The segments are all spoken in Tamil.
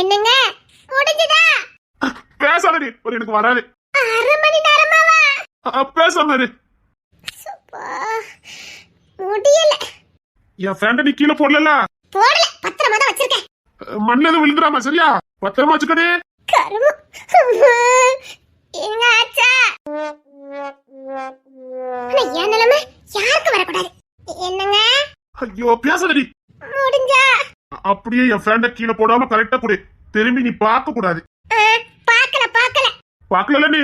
என்னங்க? முடிஞ்சதா? பேசாதடி. ஒரு எனக்கு வராது. அரை மணி நேரமாவா? பேசாம முடியல. என் ஃப்ரெண்ட நீ கீழே போடல போடல. பத்திரமா தான் வச்சிருக்கேன். மண்ணில விழுந்துடாம சரியா? பத்திரமா வச்சுக்கடி. கருமு. எங்க ஆச்சா? என் நிலைமை யாருக்கும் வரக்கூடாது. என்னங்க? ஐயோ பேசாதடி. முடிஞ்சா? அப்படியே என் ஃப்ரெண்ட கீழே போடாம கரெக்டா கொடு. திரும்பி நீ பார்க்க கூடாது. பார்க்கல பார்க்கல. பார்க்கல நீ?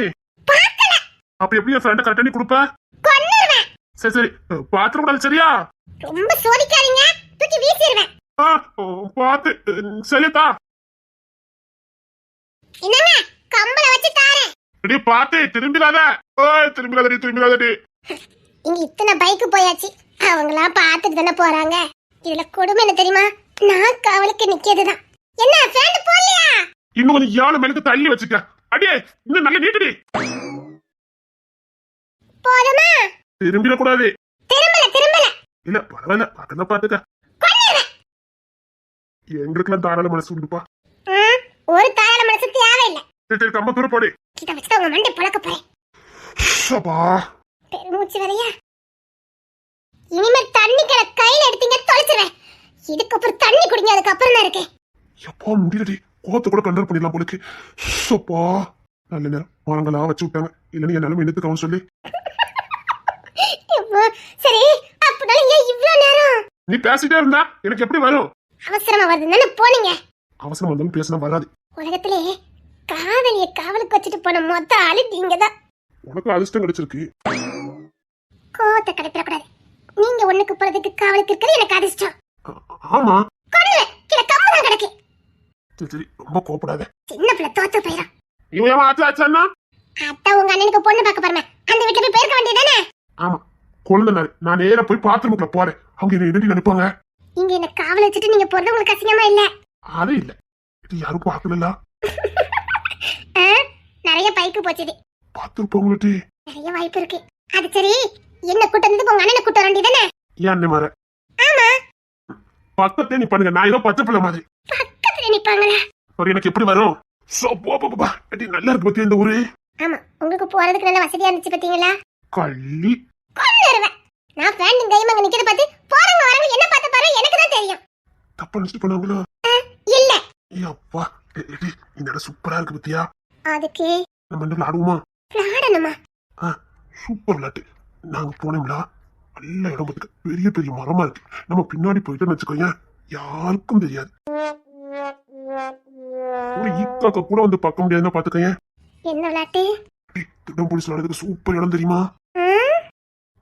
பார்க்கல. அப்ப எப்படி என் ஃப்ரெண்ட கரெக்டா நீ கொடுப்ப? சரி சரி. அ, பாத்திரம் கூடாது சரியா? ரொம்ப சோதிக்காதீங்க. தூக்கி வீசிடுவேன் அ, சரியாத்தா என்னங்க? கம்பள வச்சு தாரேன். அடி பார்த்து திரும்பிடாத. ஓய் திரும்பிடாதடி திரும்பிடாதடி. இங்க இத்தனை பைக்கு போயாச்சு. அவங்களா பார்த்துட்டு தானே போறாங்க. இதுல கொடுமை என்ன தெரியுமா? நான் காவலுக்கு நிக்கிறதுதான் என்ன ஃபேன் போடலையா? இன்னும் கொஞ்சம் ஏழு மேலுக்கு தள்ளி வச்சுக்க. அடியே இன்னும் நல்ல நீட்டுடி. போதுமா? திரும்பிடக்கூடாது திரும்பல திரும்பல. இல்ல பரவாயில்ல பக்கத்துல பாத்துக்க எங்களுக்கெல்லாம் தாராள மனசு உண்டுப்பா. ஒரு தாராள மனசு தேவையில்லை. சரி சரி கம்ப தூர போடு. இதை வச்சுட்டு உங்க மண்டை புழக்க போறேன். அப்பா பெருமூச்சு வரையா? இனிமேல் தண்ணி கிட கையில எடுத்தீங்க தொலைச்சிருவேன். இதுக்கப்புறம் தண்ணி குடிங்க அதுக்கப்புறம் தான் இருக்கேன். எப்பா முடியலடி. கோத்த கூட கண்ட்ரோல் பண்ணிடலாம் போலுக்கு அப்பா நல்ல நேரம். மரங்களா வச்சு விட்டாங்க. இல்லைன்னு என் நிலைமை எடுத்துக்கவும் சொல்லி. சரி அப்படினாலும் ஏன் இவ்ளோ நேரம்? நீ பேசிட்டே இருந்தா எனக்கு எப்படி வரும்? அவசரமா வருதுன்னு போனீங்க. அவசரம் வந்தாலும் பேசினா வராது. உலகத்திலே காதலிய காவலுக்கு வச்சுட்டு போன மொத்த ஆளு நீங்க தான் உனக்கு அதிர்ஷ்டம் கிடைச்சிருக்கு. கோவத்தை கடைப்பிடக்கூடாது நீங்க ஒண்ணுக்கு போறதுக்கு காவலுக்கு இருக்கிறது எனக்கு அதிர்ஷ்டம். ஆமா. சரி சரி ரொம்ப கோப்படாத சின்ன பிள்ளை தோத்து போயிடும். இவன் ஏன் ஆச்சு ஆச்சான்னா அத்தா உங்க அண்ணனுக்கு பொண்ணு பார்க்க போறமே அந்த வீட்டுல போய் போயிருக்க வேண்டியதானே ஆமா. கொழுந்தனாரு. நான் நேரா போய் பாத்ரூமுக்குள்ள போறேன். அவங்க என்ன என்னடி நினைப்பாங்க? இங்க என்ன காவல் வச்சுட்டு நீங்க போறது உங்களுக்கு அசிங்கமா இல்ல? அது இல்ல. இது யாரும் பார்க்கல ஆ? நிறைய பைக்கு போச்சுது பார்த்துருப்பாங்கள்டி நிறைய வாய்ப்பு இருக்கு. அது சரி. என்ன கூட்டம் வந்து உங்க அண்ணனை கூட்டம் வேண்டியதானே ஏன் அண்ணே மாற பக்கத்தே நீ பண்ணுங்க நான் ஏதோ பச்சை பிள்ளை மாதிரி. பக்கத்துல நிப்பாங்களா ஒரு எனக்கு எப்படி வரும்? சப்போ பாப்பா அடி நல்லா இருக்கு பத்தியா இந்த ஊரு? ஆமா உங்களுக்கு போறதுக்கு நல்ல வசதியா இருந்துச்சு பாத்தீங்களா? கள்ளி. கொன்னுருவேன் நான் ஃபேன் கையும் அங்க நிக்கிறத பார்த்து போறவங்க வரவங்க என்ன பார்த்து பாரு எனக்கு தான் தெரியும். தப்பா நினைச்சிட்டு பண்ணாங்களோ இல்ல. ஏ அப்பா. ஏ, ஏடி, இந்த இடம் சூப்பரா இருக்கு பத்தியா? அதுக்கு? நம்ம இந்த விளையாடுவோமா விளையாடணுமா சூப்பர் விளையாட்டு நாங்க போனோம்ல. நல்ல இடம் பார்த்துக்க பெரிய பெரிய மரமா இருக்கு. நம்ம பின்னாடி போயிட்டோம்னு வச்சுக்கோங்க யாருக்கும் தெரியாது. ஒரு ஈக்காக்க கூட வந்து பார்க்க முடியாதுன்னு பாத்துக்கோங்க என்ன விளையாட்டு திருடம் போலீஸ் விளையாடுறதுக்கு சூப்பர் இடம் தெரியுமா?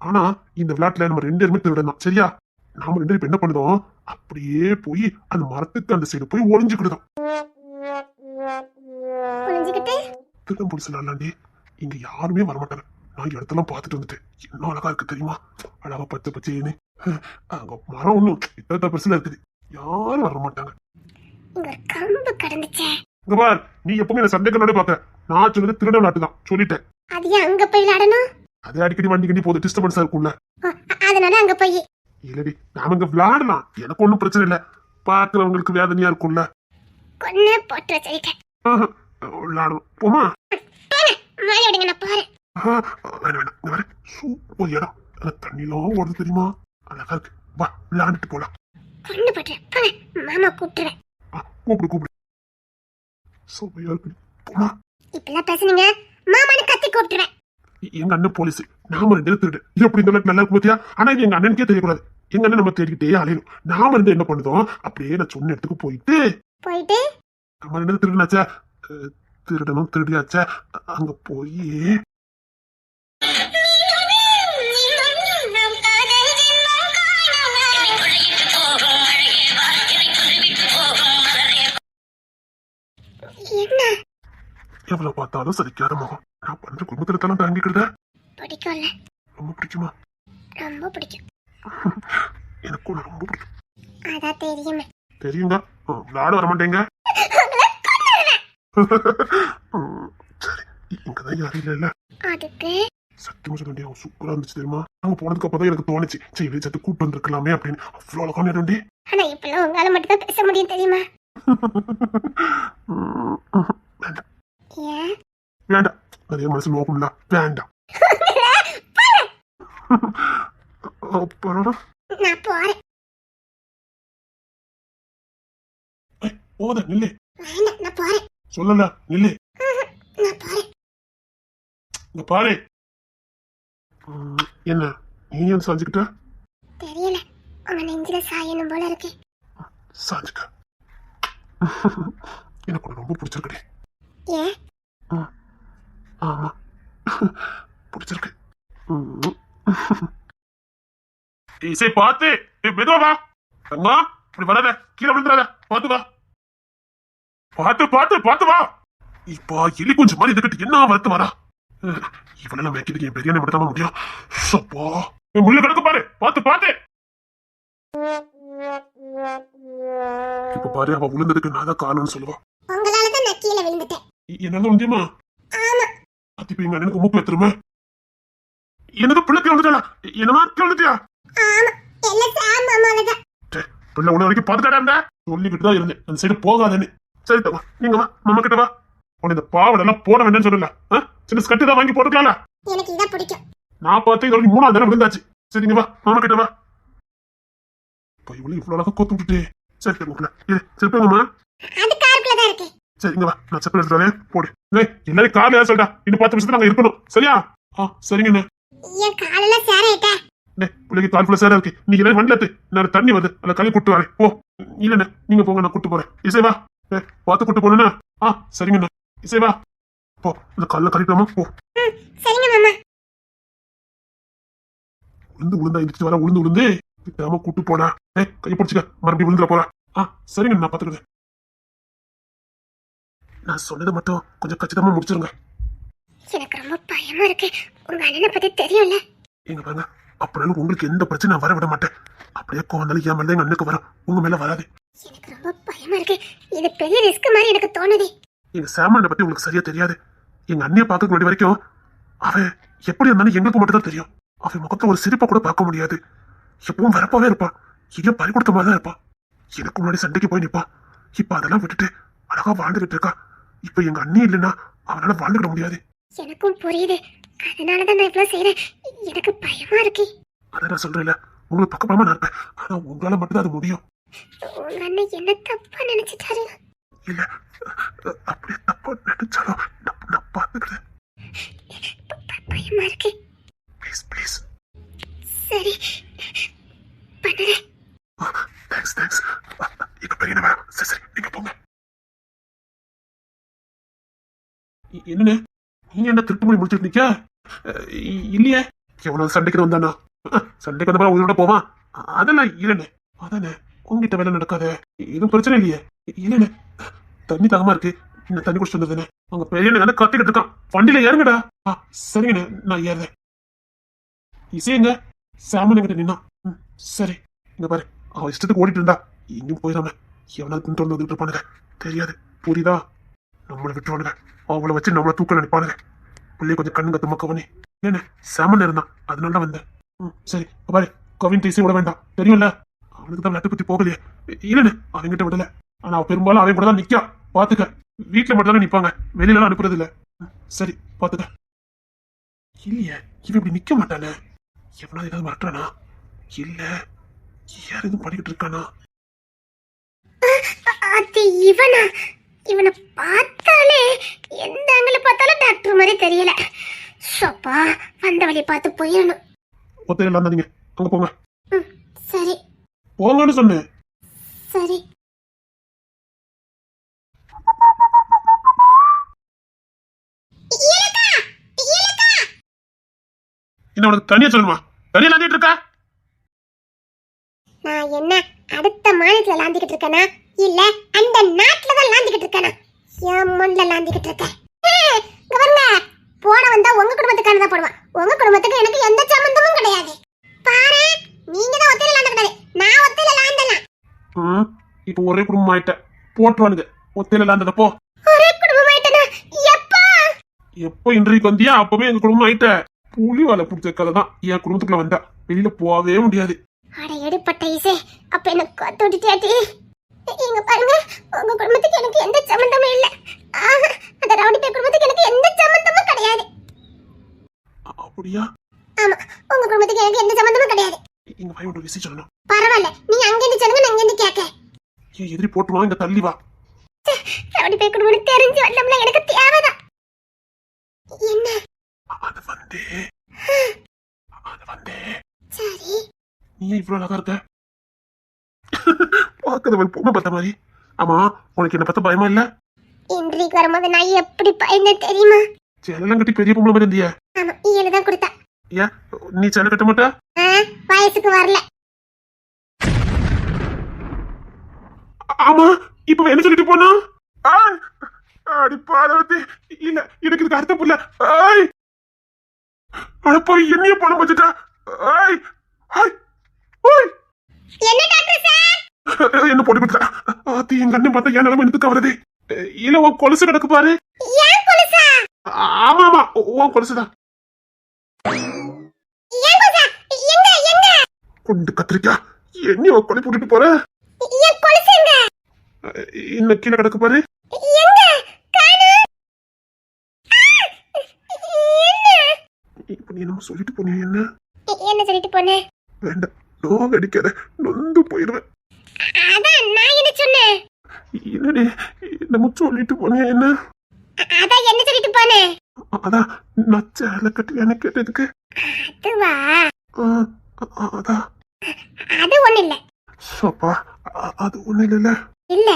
ஆனா இந்த விளையாட்டுல நம்ம ரெண்டு பேருமே திருடன் தான். சரியா? நாம ரெண்டு பேரும் என்ன பண்ணுதோம்? அப்படியே போய் அந்த மரத்துக்கு அந்த சைடு போய் ஒளிஞ்சுக்கிடுதோம். திருடம் போலீஸ் விளையாண்டாண்டி இங்க யாருமே வரமாட்டாங்க. நான் இடத்தெல்லாம் பார்த்துட்டு வந்துட்டேன். என்ன அழகா இருக்கு தெரியுமா? அழகா பச்சை பச்சைன்னு. அங்க மரம் ஒண்ணும் இத்தனை பெருசுல இருக்குது. யாரும் வர மாட்டாங்க. இங்க பார் நீ எப்பவுமே என்ன சந்தேகனோட பாக்க நான் சொன்னது திருட விளையாட்டு தான். சொல்லிட்டேன். அது அங்க போய் விளையாடணும்? அது அடிக்கடி வண்டி கண்டி போது டிஸ்டர்பன்ஸா இருக்கும்ல. அதனால அங்க போய். இல்லடி நாம இங்க விளையாடலாம். எனக்கு ஒண்ணும் பிரச்சனை இல்ல. பாக்குறவங்களுக்கு வேதனையா இருக்கும்ல. கொன்னு போட்டு வச்சிருக்கேன். ஆஹா, விளையாடணும். போமா மாறி விடுங்க நான் போறேன். வேணாம் வேணாம் சூப்பர் இடம். தண்ணிலாம் ஓடுது தெரியுமா? அழகா இருக்கு. வா விளையாண்டுட்டு போலாம். கொண்டு மாமா கூப்பிட்டுறேன் ஆ, கூப்பிடு கூப்பிடு. சூப்பரா இருக்கு. போமா. இப்பெல்லாம் பேசுனீங்க. மாமான்னு கத்தி கூப்பிட்டுருவேன். எ- எங்க அண்ணன் போலீஸ் நாம ரெண்டு திருடு. இது எப்படி இந்த நல்லா இருக்கு பாத்தியா? ஆனா இது எங்க அண்ணனுக்கே தெரியக்கூடாது. எங்க அண்ணன் நம்ம தேடிக்கிட்டே அலையணும். நாம ரெண்டு என்ன பண்ணுதோம்? அப்படியே நான் சொன்ன இடத்துக்கு போயிட்டு போயிட்டு? நம்ம ரெண்டு திருடனாச்சா? அஹ், திருடனும் திருடியாச்சா? அங்க போய் எவ்வளவு பார்த்தாலும் சலிக்காத முகம். நான் பண்ற குடும்பத்துல தாங்கிக்கிறத பிடிக்கும்ல. ரொம்ப பிடிக்குமா? ரொம்ப பிடிக்கும். எனக்கு உன்னை ரொம்ப பிடிக்கும். அதான் தெரியுமே. தெரியுங்க. விளையாட வர மாட்டேங்க சரி இங்கதான் யாரும் இல்ல அதுக்கு? சத்தியமா சொல்ல வேண்டிய சூப்பரா இருந்துச்சு தெரியுமா? அங்க போனதுக்கு அப்பதான் எனக்கு தோணுச்சு. சரி வெளியே சத்து கூட்டு வந்திருக்கலாமே அப்படின்னு. அவ்வளவு அழகான இடம்டி ஆனா இப்பெல்லாம் உங்களால மட்டும் தான் பேச முடியும் தெரியுமா? ஏன் வேண்டாம். அதே மனசு நோக்கணும்ல வேண்டாம். அப்புறம் நான் போறேன். போத நில்லு. வேண்டாம் நான் போறேன். சொல்லல நில்லு. நான் போறேன். இங்க பாரு. ம், என்ன? நீ ஏன் சாஞ்சுக்கிட்ட? தெரியல. உங்க நெஞ்சில சாயணும் போல இருக்கு. சாஞ்சுக்க எனக்கு ரொம்ப பிடிச்சிருக்குடி. ஏன்? ஆமா பிடிச்சிருக்கு. இசை பார்த்து. ஏய், மெதுவா வா. தங்கா இப்படி வராத. கீழே விழுந்துடாத பார்த்து வா. பார்த்து பார்த்து பார்த்து வா. இப்போ எலி கொஞ்சம் மாதிரி இதுக்கிட்டு என்ன வருத்து வரா அஹ், இவளெல்லாம் வைக்கிறதுக்கு என் பெரியனை மட்டும் தான் முடியும். சப்பா. என் முள்ள கிடக்கு பாரு. பார்த்து பார்த்து. இப்ப பாரு அவ விழுந்ததுக்கு நான் தான் காரணம்னு சொல்லுவா. உங்களால தான் நான் கீழே விழுந்துட்டேன். எ- என்னால முடியுமா? அத்தி இப்ப எங்க அண்ணனுக்கு மூக்கு எத்துருமே என்னது பிள்ளைக்கு வந்துட்டா என்னமா சே, பிள்ளை உன்ன வரைக்கும் இருந்த? சொல்லிக்கிட்டு தான் இருந்தேன். அந்த சைடு போகாதேன்னு. சரி தவா நீங்க வா மாமா கிட்ட வா. உன்னை இந்த பாவடை எல்லாம் போட வேண்டாம்னு சொல்லல? சின்ன ஸ்கட்டு தான் வாங்கி போட்டுக்கலாம்ல? எனக்கு இதான் பிடிக்கும். நான் பார்த்து இது வரைக்கும் மூணாவது தடவை விழுந்தாச்சு. சரி நீங்க வா மாமா கிட்ட வா. இப்போ இவ்வளவு இவ்வளவு அழகா கோத்து விட்டுட்டு. சரி இரு சரி போங்கம்மா அது காருக்குள்ள தான் இருக்கு சரி இங்க வா. நான் செப்பல் எடுத்து வரேன். போடு. ஏய் எல்லாரும் கார்ல ஏற சொல்லிட்டா இன்னும் பத்து நிமிஷத்துல அங்க இருக்கணும். சரியா? ஆ சரிங்கண்ணே என் காலெல்லாம் சேராயிட்டா டேய் பிள்ளைக்கு கால் ஃபுல்லா சேரா இருக்கு. நீங்க எல்லாரும் வண்டில எடுத்து நான் தண்ணி வருது. அதில் கழுவி கூட்டு வரேன். போ. இல்லண்ணே நீங்க போங்க. நான் கூட்டு போறேன். இசை வா. ஏய் பார்த்து கூட்டு போனா ஆ சரிங்கண்ணே இசை வா. போ. இந்த கல்ல கழிக்காம போ. சரிங்க மாமா. உளுந்து உளுந்தா எந்திரிச்சு வர உளுந்து உளுந்து. விட்டாம கூட்டு போடா ஏய் கை பிடிச்சிக்க. மறுபடியும் விழுந்துல போறா. ஆ சரிங்க நான் பாத்துக்கிறேன் நான் சொன்னதை மட்டும் கொஞ்சம் கச்சிதமா முடிச்சிருங்க. எனக்கு ரொம்ப பயமா இருக்கு. உங்க அண்ணனை பத்தி தெரியும்ல. எங்க பாருங்க. அப்படினாலும் உங்களுக்கு எந்த பிரச்சனை வர விட மாட்டேன். அப்படியே கோவந்தாலும் என் மேல எங்க அண்ணுக்கு வரும். உங்க மேல வராது. எனக்கு ரொம்ப பயமா இருக்கு. இது பெரிய ரிஸ்க் மாதிரி எனக்கு தோணுது. எங்க சாமானை பத்தி உங்களுக்கு சரியா தெரியாது. எங்க அண்ணிய பார்க்க முன்னாடி வரைக்கும் அவன் எப்படி இருந்தாலும் எங்களுக்கு மட்டும் தான் தெரியும். அவன் முகத்துல ஒரு சிரிப்பை கூட பார்க்க முடியாது. எப்பவும் வரப்பாவே இருப்பான். எங்கேயும் பறி கொடுத்த மாதிரி தான் இருப்பான். எனக்கு முன்னாடி சண்டைக்கு போய் நிப்பான். இப்ப அதெல்லாம் விட்டுட்டு அழகா வாழ்ந்துகிட்டு இருக்கான் இப்ப எங்க அண்ணி இல்லைன்னா அவனால வாழ்ந்துக்கிட முடியாது. எனக்கும் புரியுது. அதனாலதான் நான் இவ்வளவு செய்யறேன் எனக்கு பயமா இருக்கு. அதை நான் சொல்றேன்ல. உங்களுக்கு பக்கமா நான் இருப்பேன். ஆனா உங்களால மட்டும்தான் அது முடியும். உங்க அண்ணன் என்ன தப்பா நினைச்சிட்டாரு? இல்ல. அப்படியே தப்பா நினைச்சாலும் நான் நான் பார்த்துக்கிறேன். ப- ப- பயமா இருக்கு. ப்ளீஸ் ப்ளீஸ் சரி. பண்ணுறேன். தேங்க்ஸ் தேங்க்ஸ் இப்ப பெரிய சரி சரி நீங்க போங்க. என்னண்ணே? நீ என்ன திருட்டு முடிச்சிருந்தீங்க நிக்க இல்லையே. எவ்வளவு சண்டைக்கு வந்தானா? சண்டைக்கு வந்தப்பறம் உயிரோட போவான். அதெல்லாம் இல்லைண்ணே. அதானே. உங்ககிட்ட வேலை நடக்காத. எதுவும் பிரச்சனை இல்லையே. இ- இல்லைண்ணே. தண்ணி தாகமா இருக்கு. இந்த தண்ணி குடிச்சிட்டு வந்ததுண்ணே அவங்க பெரிய வந்து கத்திக்கிட்டு இருக்கான். வண்டியில ஏறுங்கடா. ஆ சரிங்கண்ணே. நான் ஏறுறேன். இசைங்க சாமன் கிட்ட நின்னா சரி. இங்க பாரு. அவன் இஷ்டத்துக்கு ஓடிட்டு இருந்தா எங்கேயும் போயிடாம. எவனாவது பின்தொடர்ந்து வந்துட்டு இருப்பானுங்க. தெரியாது. புரியுதா? நம்மளை விட்டுருவானுங்க. அவளை வச்சு நம்மளை தூக்க நினைப்பானுங்க. பிள்ளைய கொஞ்சம் கண்ணு கத்து மக்கவனே ஏன்னு சாமன் இருந்தான். அதனால தான் வந்தேன். ம் சரி பாரு. கவின் டீசி விட வேண்டாம். தெரியும்ல? அவனுக்கு தான் விளக்கு பத்தி போகலையே. இல்லைன்னு அவன்கிட்ட விடல. ஆனா அவன் பெரும்பாலும் அவன் கூட தான் நிக்கா பாத்துக்க வீட்டுல மட்டும் தானே நிப்பாங்க வெளியில அனுப்புறது இல்ல ம், சரி பாத்துக்க இல்லையே இவன் இப்படி நிக்க மாட்டானே. எவனாவது ஏதாவது மறக்கிறானா? இல்ல யார் எதுவும் பண்ணிக்கிட்டு இருக்கானா? அது இவனா? இவனை பார்த்தாலே எந்த ஆங்கில பார்த்தாலும் டாக்டர் மாதிரி தெரியல. ஷப்பா வந்த வழி பார்த்து போயிடணும். ஒத்தையில இருந்தாதீங்க அங்க போங்க. சரி. போங்கன்னு சொன்னேன். சரி! என்ன உனக்கு தனியா சொல்லணுமா? தனியா இல்லாண்டிட்டு இருக்கா? நான் என்ன? அடுத்த மாநிலத்துல லாந்திக்கிட்டு இருக்கேனா? இல்ல அந்த நாட்டுல தான் லாந்திக்கிட்டு இருக்கேனா? என் மண்ல லாந்திக்கிட்டு இருக்கேன் பாருங்க போட வந்தா உங்க குடும்பத்துக்கான தான் போடுவான். உங்க குடும்பத்துக்கு எனக்கு எந்த சம்பந்தமும் கிடையாது. பாரு நீங்க தான் ஒத்தையில லாந்த கூடாது. நான் ஒத்தையில லாந்தலாம் ம், இப்போ ஒரே குடும்பம் ஆயிட்ட போட்டுருவானுங்க. ஒத்தையில இல்லாண்டத போ. ஒரே குடும்பம் ஆயிட்டனா எப்பா? எப்போ இன்றைக்கு வந்தியா? அப்பவே எங்க குடும்பம் ஆயிட்ட புலி வாழை பிடிச்ச கதை தான் என் குடும்பத்துக்குள்ள வந்தா. வெளியில போகவே முடியாது. அட எடுப்பட்ட இசை. அப்ப என்ன கொத்து விட்டுட்டியாட்டி இங்க பாருங்க உங்க குடும்பத்துக்கு எனக்கு எந்த சம்பந்தமும் இல்ல. அந்த ரவுடி பே குடும்பத்துக்கு எனக்கு எந்த சம்பந்தமும் கிடையாது. அப்படியா? ஆமா உங்க குடும்பத்துக்கு எனக்கு எந்த சம்பந்தமும் கிடையாது. இங்க போய் ஒரு விஷயம் சொல்லணும். பரவாயில்ல நீங்க அங்க இருந்து சொல்லுங்க நான் இங்க இருந்து கேட்க என் எதிரி போட்டுருவான் இங்க தள்ளி வா. ரவுடி பே குடும்பம் தெரிஞ்சு வந்தோம்னா எனக்கு தேவைதான். என்ன? அது வந்து. அது வந்து. சரி. நீ ஏன் இவ்வளவு அழகா இருக்க? பார்க்கறவள் பொம்மை பார்த்த மாதிரி. ஆமா உனக்கு என்ன பத்த பயமா இல்ல? இன்றைக்கு வரும்போது நான் எப்படி பயந்தேன் தெரியுமா? சேலெல்லாம் கட்டி பெரிய பொம்பளை மாதிரி இருந்திய. ஆமா ஈயல தான் கொடுத்தா? ஏன் நீ சேலை கட்ட மாட்டா? வயசுக்கு வரல. ஆமா இப்ப என்ன சொல்லிட்டு போனா? அடி பாரவத்தி. இல்ல எனக்கு இதுக்கு அர்த்தம் புரியல. ஆய். அடப்பா என்னைய பணம் வச்சுட்டா? ஆய் ஓய் என்ன டாக்டர் சார்? என்ன போட்டு கொடுத்தா ஆத்தி என் கண்ணு பார்த்தா என் நிலைமை எடுத்து கவருது இல்ல உன் கொலுசு கிடக்கு பாரு. ஆமா ஆமா உன் கொலுசுதான். எங்க எங்க? கொண்டு கத்திரிக்கா. என்ன உன் கொலை போட்டுட்டு போற? என் கொலுசு எங்க? இன்னும் கீழே கிடக்கு பாரு. எங்க? என்ன? இப்ப நீ நம்ம சொல்லிட்டு போனியா என்ன? என்ன சொல்லிட்டு போனேன் வேண்டாம். நோக அடிக்காத நொந்து போயிடுவேன். அதான் நான் என்ன சொன்னேன்? என்னடி நம்ம சொல்லிட்டு போனியா என்ன? அதான் என்ன சொல்லிட்டு போனேன்? அதான் நான் சேலை கட்டுவேன்னு கேட்டதுக்கு. அதுவா? அதான் அது? ஒண்ணு இல்ல. சப்பா அது ஒண்ணு இல்லைல்ல. இல்ல.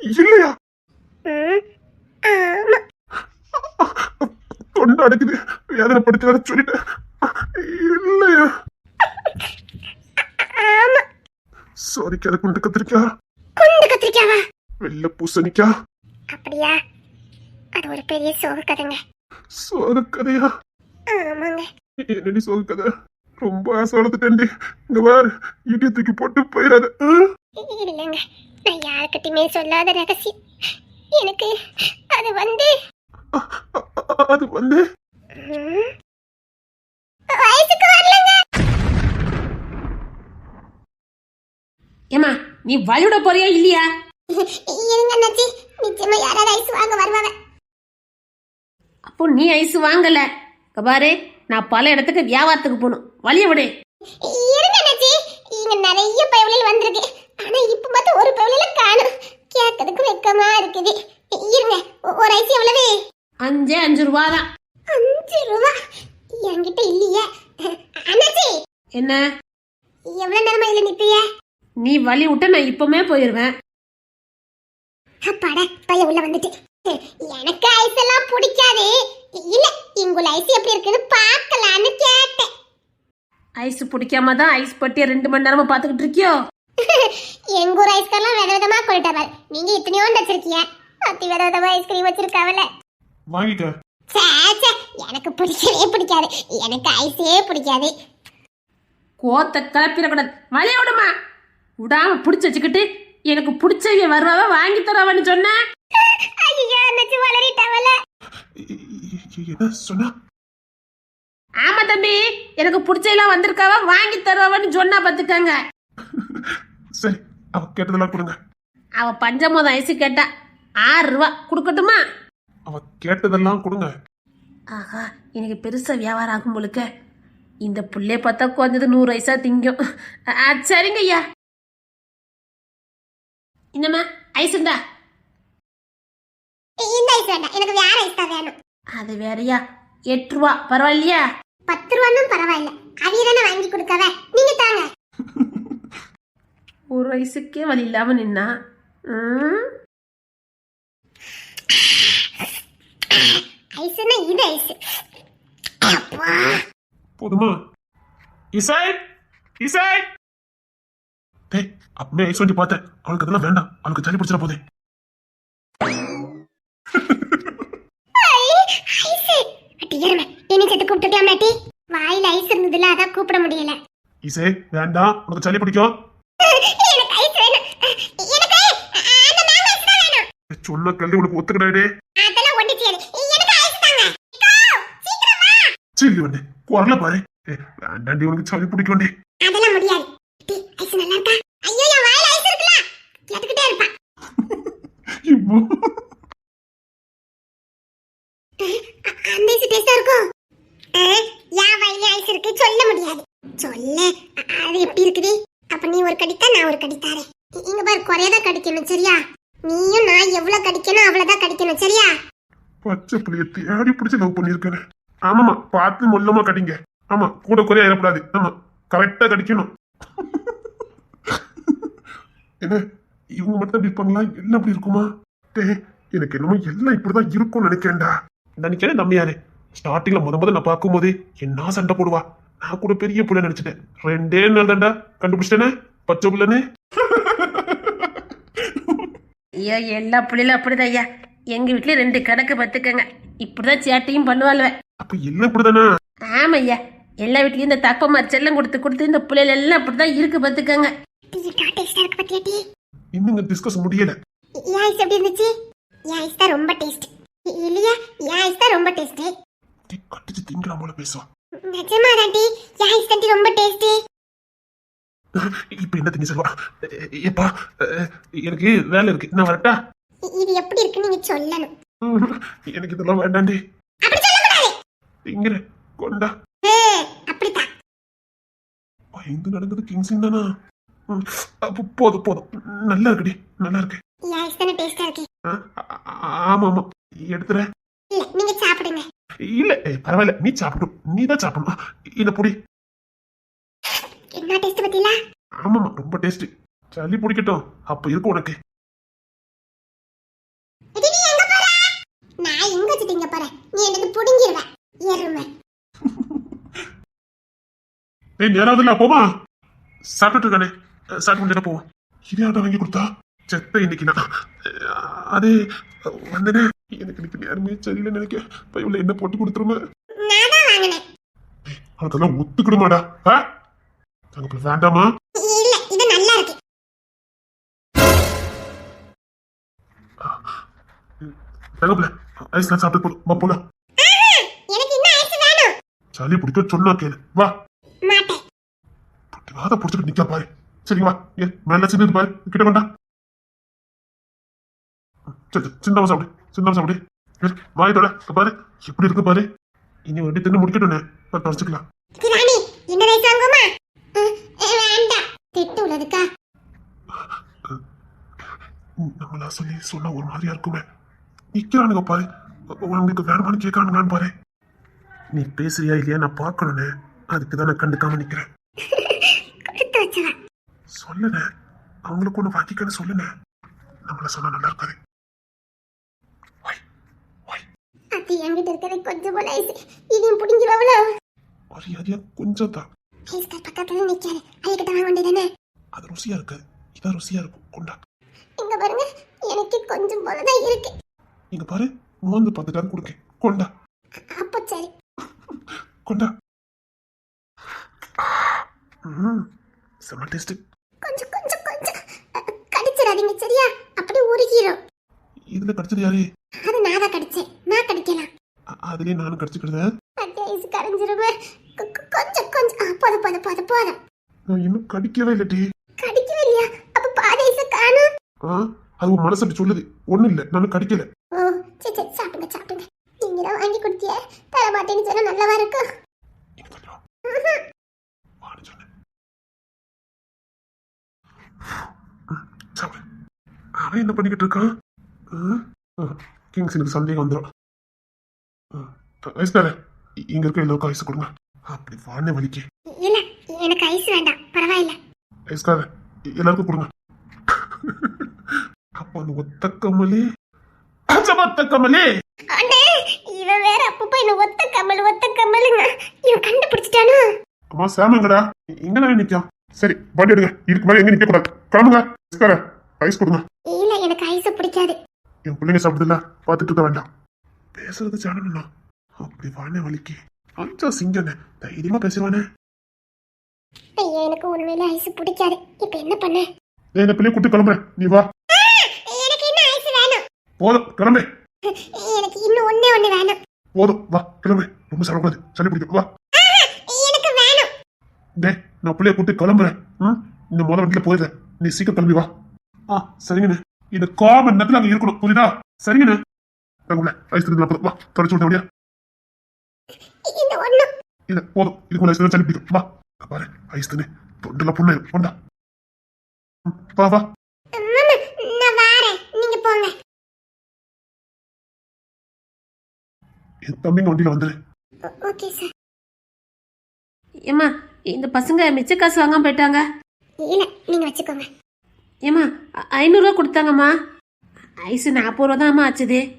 இல்லையா? தொண்டை அடைக்குது வேதனைப்படுத்தி வேற சொல்லிட்டேன். இல்லையா? ஆமா. சாரிக்காத குண்டு கத்திரிக்கா. குண்டு கத்திரிக்காவா? வெள்ளை பூசணிக்கா. அப்படியா? அது ஒரு பெரிய சோக கதைங்க. சோக கதையா? ஆமாங்க. என்னடி சோக கதை? ரொம்ப ஆசை வளர்த்துட்டேன்டி. இங்க பாரு இடிய தூக்கி போட்டு போயிடாத? இல்லைங்க. நான் யாருக்கிட்டையுமே சொல்லாத ரகசியம். எனக்கு அது வந்து. அது வந்து. வயசுக்கு வரலங்க. ஏமா நீ வழிவிட போறியா இல்லையா? இருங்க அண்ணாச்சி நிச்சயமா யாராவது ஐஸ் வாங்க வருவாங்க. அப்போ நீ ஐஸ் வாங்கல. பாரு நான் பல இடத்துக்கு வியாபாரத்துக்கு போகணும். வழிய விடு. இருங்க அண்ணாச்சி இங்க நிறைய பயவலில் வந்திருக்கு. ஆனா இப்ப மட்டும் ஒரு பயவலில காணும். கேட்கறதுக்கு வெக்கமா இருக்குது. இருங்க ஒரு ஐஸ் எவ்வளவு? அஞ்சே அஞ்சு ரூபா தான் அஞ்சு ரூபா? என்கிட்ட இல்லையே. அண்ணாச்சி! என்ன எவ்வளவு நேரமா இல்ல நிப்பிய நீ வழி விட்ட நான் இப்பவுமே போயிருவேன். அப்பாடா பைய உள்ள வந்துட்டு. எனக்கு ஐஸ் எல்லாம் பிடிக்காது. இல்ல இங்குள்ள ஐஸ் எப்படி இருக்குன்னு பார்க்கலான்னு கேட்டேன். ஐஸ் பிடிக்காம தான் ஐஸ் பட்டியை ரெண்டு மணி நேரமா பாத்துக்கிட்டு இருக்கியோ? எங்க ஊர் ஐஸ்கெல்லாம் வித விதமா கொண்டுட்டு நீங்க இத்தனையோண்டு வச்சிருக்கீங்க அத்தி வித விதமா ஐஸ்கிரீம் வச்சிருக்காவல வாங்கிக்க. சே சே எனக்கு பிடிக்கவே பிடிக்காது. எனக்கு ஐஸே பிடிக்காது. கோத்த கிளப்பிடக்கூடாது. வழிய விடுமா? விடாம பிடிச்சி வச்சுக்கிட்டு எனக்கு பிடிச்சவங்க வருவாவ வாங்கி தரவான்னு சொன்னேன் ஆமா தம்பி எனக்கு பிடிச்செல்லாம் வந்திருக்காவ வாங்கி தருவான்னு சொன்னா பாத்துக்கங்க. சரி அவ கேட்டதெல்லாம் கொடுங்க. அவ பஞ்சமோதம் ஐஸ் கேட்டா ஆறு ரூபா கொடுக்கட்டுமா? அவ கேட்டதெல்லாம் கொடுங்க. ஆஹா எனக்கு பெருசா வியாபாரம் ஆகும் போலுக்க. இந்த புள்ளைய பார்த்தா குறைஞ்சது நூறு வயசா திங்கும். ஆ, சரிங்க ஐயா என்னம்மா ஐஸுண்டா இந்த ஐஸ் வேண்டாம். எனக்கு வேற ஐஸ் தான் வேணும். அது வேறயா? எட்டு ரூபா. பரவாயில்லையா? பத்து ரூபான்னு பரவாயில்ல. அவிய தானே வாங்கி கொடுக்காவ? நீங்க தாங்க. ஒரு வயசுக்கே வழி இல்லாம நின்னா? ம், ஐஸ்னா இது ஐஸ் அப்பா. போதுமா? இசை? இசை? டேய் அப்பவே ஐஸ் வண்டி பார்த்தேன் அவளுக்கு அதெல்லாம் வேண்டாம். அவளுக்கு சளி பிடிச்சிட போதே. வாயில ஐஸ் இருந்ததுல அதான் கூப்பிட முடியல. இசை வேண்டாம். உனக்கு சளி பிடிக்கும் சொல்ல கல்வி உனக்கு ஒத்துக்கிடாடே சரி வந்து குரல பாரு. வேண்டாண்டி உனக்கு சளி பிடிக்கும்டி அதெல்லாம் முடியாது. டி, ஐஸ் நல்லா இருக்கா ஐயோ என் வாயில ஐஸ் இருக்குல்ல? கேட்டுக்கிட்டே சிரிப்பு அந்த ஐஸ் டேஸ்டா இருக்கும். யா வயல ஐஸ் இருக்கு சொல்ல முடியாது. சொல்ல. அது எப்படி இருக்குது? அப்ப நீ ஒரு கடித்தா நான் ஒரு கடித்தாரேன் இ- இங்க பாரு குறையதான் கடிக்கணும் சரியா? நீயும் நான் எவ்வளவு கடிக்கணும் அவ்வளவுதான் கடிக்கணும் சரியா? பச்சை புளிய தேடி பிடிச்சி லவ் பண்ணிருக்கேன் ஆமாமா பார்த்து மொல்லமா கடிங்க. ஆமா கூட குறைய ஆயிடக்கூடாது ஆமா கரெக்டா கடிக்கணும். என்ன? இவங்க மட்டும் இப்படி பண்ணலாம்? எல்லாம் அப்படி இருக்குமா? டேய் எனக்கு என்னமோ எல்லாம் இப்படிதான் இருக்கும்னு நினைக்கிறேன்டா. நினைக்கிறேன் நம்பியாரு. ஸ்டார்டிங்ல முத முத நான் பார்க்கும்போது என்ன சண்டை போடுவா? நான் கூட பெரிய புள்ள நினைச்சிட்டேன். ரெண்டே நாள் தான்டா. கண்டுபிடிச்சிட்டேனே? பச்சை புள்ளனே ஐயா எல்லா பிள்ளைகளும் அப்படிதான் ஐயா. எங்க வீட்லயும் ரெண்டு கணக்கு பார்த்துக்கங்க. இப்படிதான் சேட்டையும் பண்ணுவாள்வ. அப்ப எல்லாம் இப்படிதானா? ஆமா ஐயா எல்லா வீட்லயும் இந்த தப்பமார் செல்லம் கொடுத்து கொடுத்து இந்த பிள்ளைகள் எல்லாம் அப்படிதான் இருக்கு பார்த்துக்கங்க. டீ டேஸ்டா இருக்கு பத்தியா டீ இன்னும் டிஸ்கஸ் முடியல. என் ஐஸ் எப்படி இருந்துச்சு? என் ஐஸ் தான் ரொம்ப டேஸ்ட் இல்லையா? என் ஐஸ் தான் ரொம்ப டேஸ்ட் கட்டிச்சு திங்கலாம் போல பேசுவான் நிஜமா தாண்டி என் ஐஸ் தாண்டி ரொம்ப டேஸ்ட் இப்ப என்ன திங்க சொல்லுவா? ஏப்பா அஹ், எனக்கு வேலை இருக்கு. நான் வரட்டா? இது எப்படி இருக்குன்னு நீங்க சொல்லணும். எனக்கு இதெல்லாம் வேண்டாண்டி அப்படி சொல்லக்கூடாது. திங்கிற கொண்டா. ஏ, அப்படித்தான். பயந்து நடந்தது கிங்ஸிங் தானா? போதும் போதும். நல்லா இருக்குடி நல்லா இருக்கு? ஆமா ஆமா. எடுத்துற. நீங்க சாப்பிடுங்க. இல்ல பரவாயில்ல நீ சாப்பிடும் நீ தான் சாப்பிடணும். இத பொடி. என்ன டேஸ்ட் பத்தியில ஆமாமா ரொம்ப டேஸ்ட் சளி பிடிக்கட்டும். அப்ப இருக்கும் உனக்கு. நான் எங்க வச்சுட்டு இங்க போறேன்? நீ எனக்கு எருமை. ஏய் இல்ல போமா சாப்பிட்டு இருக்கானே. சாப்பிட்டு முடிஞ்சா போவோம். இது யார்டா வாங்கி கொடுத்தா? செத்த இன்னைக்கு நான். அது வந்தனே. எனக்கு இன்னைக்கு நேரமே சரியில்லை நினைக்க பையில என்ன போட்டு கொடுத்துருமே அதுக்கெல்லாம் ஒத்துக்கிடுமாடா. ஆ? தங்கப்பிள்ள வேண்டாமா? இல்ல இது நல்லா இருக்கு. தங்கப்பிள்ள ஐஸ்லாம் சாப்பிட்டு போதும் வா போலாம். சளி பிடிக்க சொன்னா கேளு. வா. மாட்டேன். புட்டி வாத பிடிச்சிட்டு நிக்கா பாரு. சரி வா ஏ மேல சின்னது பாரு. கிட்ட கொண்டா. சரி சின்னமா சாப்பிடு. சின்னமா சாப்பிடு. ஏய், வாய் தொட. இங்க பாரு. எப்படி இருக்கு பாரு. இனி வண்டி தின்னு முடிக்கட்டும்னே. தொடச்சிக்கலாம் நம்மளா சொல்லி சொன்னா ஒரு மாதிரியா இருக்குமே. நிக்கிறானுங்க பாரு. உங்களுக்கு வேணுமான்னு கேட்கறானுங்களான்னு பாரு. நீ பேசுறியா இல்லையா நான் பார்க்கணும்னே. அதுக்கு தான் நான் கண்டுக்காம நிக்கிறேன். சொல்லுனே அவங்களுக்கு ஒண்ணு வாங்கிக்கன்னு சொல்லுனே நம்மள சொன்னா நல்லா இருக்காது. ஒய், ஒய், அது என்கிட்ட இருக்கிறது கொஞ்சம் போல ஐஸ் இதையும் புடிங்கிருவாங்களோ மரியாதையா கொஞ்சம் தான். ஐஸ் பக்கத்துல அதுக்கிட்ட வாங்க வேண்டியதானே அது ருசியா இருக்காது இதான் ருசியா இருக்கும். கொண்டா. இங்க பாருங்க எனக்கு கொஞ்சம் போலதான் இருக்கு. இங்க பாரு மோந்து பார்த்துட்டாரு கொடுக்க கொண்டா. அப்போ சரி. கொண்டா. ம், செம்ம டேஸ்ட் கொஞ்சம் கொஞ்சம் கொஞ்சம். கடிச்சிடாதீங்க சரியா? அப்படியே உருகிரும். இதுல கடிச்சது யாரு? அது நான் தான் கடிச்சேன். நான் கடிக்கலாம். அதுலயே நானும் கடிச்சுக்கிட்டத அது ஐஸ் கரைஞ்சிருமே. கொஞ்சம் கொஞ்சம். போதும் போதும் போதும் போதும். நான் இன்னும் கடிக்கவே இல்லடி கடிக்கவே இல்லையா? அப்ப பாதி ஐஸ காணும் ஆ அது உன் மனசு அப்படி சொல்லுது. ஒண்ணும் இல்ல நானும் கடிக்கல. ஓ சரி சரி. சாப்பிடுங்க சாப்பிடுங்க. நீங்க தான் வாங்கி கொடுத்திய? தர மாட்டேன்னு சொன்னா நல்லவா இருக்கும் இங்க தள்ளி வா. வான்னு சொன்னேன் ம், சாப்பிடு அவன் என்ன பண்ணிக்கிட்டு இருக்கான் கிங்ஸ் எனக்கு சந்தேகம் வந்துடும் ஐஸ்கார இங்க இருக்க எல்லோருக்கும் ஐஸ் கொடுங்க. அப்படி வானே வலிக்கு. இல்ல எனக்கு ஐஸ் வேண்டாம். பரவாயில்ல. ஐஸ்கார எல்லாருக்கும் கொடுங்க. அப்ப அந்த ஒத்த கமலே. ஒத்த கமலே! இவன் வேற அப்பப்போ என்ன ஒத்த கம்மல் ஒத்த கம்மலுங்க இவன் கண்டுபிடிச்சிட்டானோ? அம்மா சாமங்கடா. இங்க தான் நிக்கான் சரி வண்டி எடுங்க. இதுக்கு மேல எங்க நிக்க கூடாது கிளம்புங்க. ஐஸ்கார ஐஸ் கொடுங்க இல்ல எனக்கு ஐஸ் பிடிக்காது. என் பிள்ளைங்க சாப்பிடுதுல பார்த்துட்டு இருக்க வேண்டாம். பேசுறது சாணனா அப்படி வானே வலிக்கு. அஞ்சா சிங்கண்ணே. தைரியமா பேசுவானே ஐயோ எனக்கு உண்மையில ஐஸ் பிடிக்காது. இப்ப என்ன பண்ண? இந்த பிள்ளைய கூட்டு கிளம்புறேன். நீ வா. எனக்கு இன்னும் ஐஸ் வேணும். போதும் கிளம்பு. எனக்கு இன்னும் ஒண்ணே ஒண்ணு வேணும். போதும் வா கிளம்பு. ரொம்ப சாப்பிடக்கூடாது சளி பிடிக்கும். வா. எனக்கு வேணும். டேய் நான் பிள்ளைய கூட்டு கிளம்புறேன். ம்? இந்த முதல் வண்டியில போயிடுறேன் நீ சீக்கிரம் கிளம்பி வா. ஆ சரிங்கண்ணே. இந்த காமன் நேரத்துல அங்க இருக்கணும். புரியுதா? சரிங்கண்ணே. ரகுல ஐஸ் கிரீம் வா தொடச்சு விட்ட ஒண்ணும் இல்ல போதும். இதுக்கு மேல ஐஸ் சளி பிடிக்கும் வா. பாரு ஐஸ் தின்னு தொண்டுல புண்ணு. போண்டா. வா வா. மாமா நான் வாரேன். நீங்க போங்க. என் தம்பிங்க வண்டியில வந்துரு. ஓ- ஓகே சார். ஏம்மா இந்த பசங்க மிச்ச காசு வாங்காம போயிட்டாங்க. இல்ல நீங்க வச்சுக்கோங்க. ஏம்மா அ- ஐநூறுரூவா கொடுத்தாங்கம்மா. ஐஸு நாற்பது ரூபா தான்மா ஆச்சுது.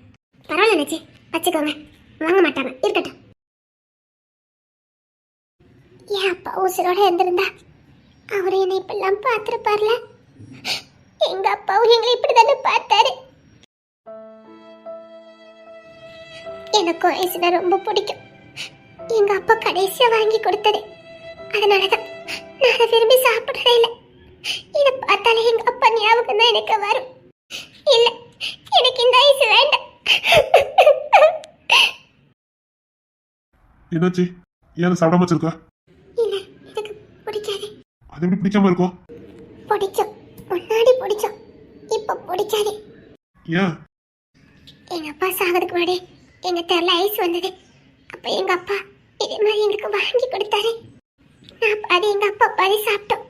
பரவாயில்ல நினைச்சு வச்சுக்கோங்க. வாங்க மாட்டாங்க. இருக்கட்டும். என் அப்பா உசுரோட இருந்திருந்தா அவரு என்னை இப்பெல்லாம் பார்த்துருப்பார்ல? எங்க அப்பாவும் எங்களை இப்படிதானே பார்த்தாரு? எனக்கும் ஐஸ்னா ரொம்ப பிடிக்கும். எங்க அப்பா கடைசியா வாங்கி கொடுத்தது. அதனாலதான் நான் அதை விரும்பி சாப்பிடுறதே இல்லை. இதை பார்த்தாலே எங்க அப்பா ஞாபகம் தான் எனக்கு வரும். இல்ல எனக்கு இந்த ஐஸ் வேண்டாம். என்னாச்சு? ஏன் சாப்பிடாம வச்சிருக்கா? இல்ல எனக்கு பிடிக்காது. அது எப்படி பிடிக்காம இருக்கும் பிடிக்கும். முன்னாடி பிடிக்கும். இப்ப பிடிக்காது. ஏன்? எங்க அப்பா சாகிறதுக்கு முன்னாடி எங்க தெருல ஐஸ் வந்தது. அப்ப எங்க அப்பா இதே மாதிரி எங்களுக்கு வாங்கி கொடுத்தாரு. பாதி எங்க அப்பா பாதி சாப்பிட்டோம்.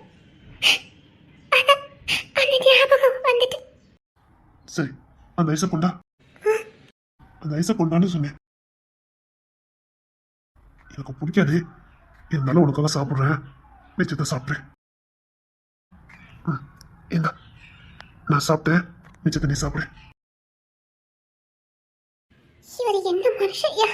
அந்த ஞாபகம் வந்துட்டு சரி அந்த ஐஸை கொண்டா. அந்த ஐஸை கொண்டான்னு சொன்னேன். எனக்கு பிடிக்காது. இருந்தாலும் உனக்காக சாப்பிட்றேன். மிச்சத்தை சாப்பிட்றேன். இந்தா. நான் சாப்பிட்டேன். மிச்சத்தை நீ சாப்பிடு. இவர் என்ன மனுஷன்யா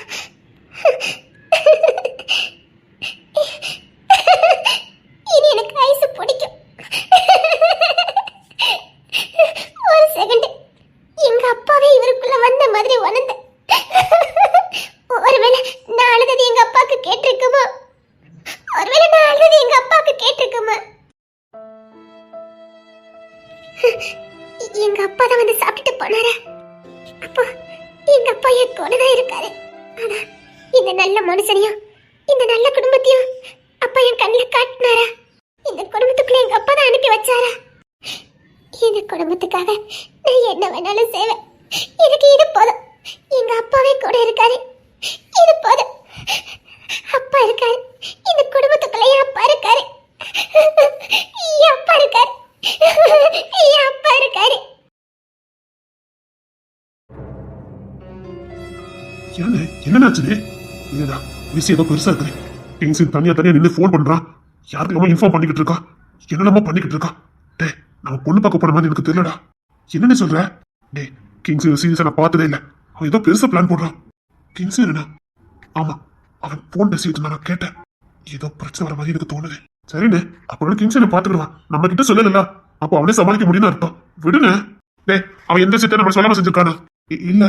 என்ன செய்வேன் எனக்கு இது போதும். எங்க அப்பாவே கூட இருக்காரு. இது போதும். அப்பா இருக்காரு. இந்த குடும்பத்துக்குள்ள என் அப்பா இருக்காரு. என் அப்பா இருக்காரு. என் அப்பா இருக்காரு. ஏன்னு விஷயம் ஏதோ பெருசா இருக்குது தனியா தனியா நின்று ஃபோன் பண்றான் யாருக்கெல்லாமோ இன்ஃபார்ம் பண்ணிக்கிட்டு இருக்கா? என்னெல்லாமோ பண்ணிக்கிட்டு இருக்கா? டே நம்ம பொண்ணு பார்க்க போன மாதிரி எனக்கு தெரியலடா. என்னன்னு சொல்ற? டேய் கிங்ஸ் சீரியஸை நான் பார்த்ததே இல்லை. அவன் ஏதோ பெருசாக பிளான் போடுறான். கிங்ஸ் என்ன ஆமாம் அவன் ஃபோன் பேசிட்டு நான் கேட்டேன். ஏதோ பிரச்சனை வர மாதிரி எனக்கு தோணுது. சரிண்ணே அப்புறம் கிங்ஸ் என்ன பார்த்துக்கிடுவான். நம்ம கிட்ட சொல்லல அப்போ அவனே சமாளிக்க முடியும்னு அர்த்தம். விடுங்க டே அவன் எந்த சித்தை நம்ம சொல்லாம செஞ்சிருக்கானா? இல்லை இல்ல.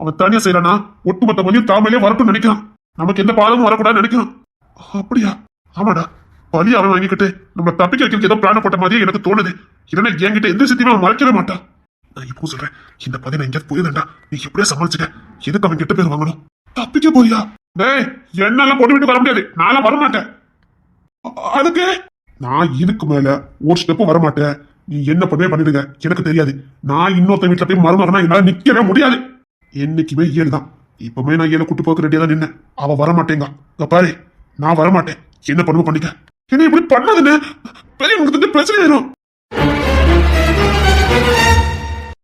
அவன் தனியா செய்யறானா? ஒட்டுமொத்த பலியும் தாமலே வரட்டும் நினைக்கிறான். நமக்கு எந்த பாதமும் வரக்கூடாதுன்னு நினைக்கிறான். அப்படியா? ஆமாடா. பலி அவன் வாங்கிக்கிட்டு நம்ம தப்பிக்க வைக்கிறதுக்கு ஏதோ பிளான போட்ட மாதிரியே எனக்கு தோணுது. இல்லைன்னா என்கிட்ட எந்த சித்தியுமே அவன் மறைக்கவே மாட்டான். நான் இப்போ சொல்றேன். இந்த பதி நான் எங்கேயாவது போயிருந்தா நீ எப்படியா சமாளிச்சுக்க? எதுக்கு அவன் கெட்ட பேர் வாங்கணும்? தப்பிக்க போறியா? டேய் என்னெல்லாம் கொண்டு விட்டு வர முடியாது. நான்லாம் வர மாட்டேன் அதுக்கு? நான் இதுக்கு மேல ஒரு ஸ்டெப்பும் வர மாட்டேன் நீ என்ன பண்ணுவே பண்ணிடுங்க. எனக்கு தெரியாது. நான் இன்னொருத்த வீட்டுல போய் மருமகனா என்னால நிக்கவே முடியாது. என்னைக்குமே ஏழு தான். இப்பவுமே நான் ஏழை கூட்டு போக்கு ரெடியா தான் நின்னேன். அவ வரமாட்டேங்க. பாரு நான் வர மாட்டேன் என்ன பண்ணுவ பண்ணிக்க? என்ன இப்படி பண்ணாதுன்னு பெரிய பிரச்சனை ஆயிரும்.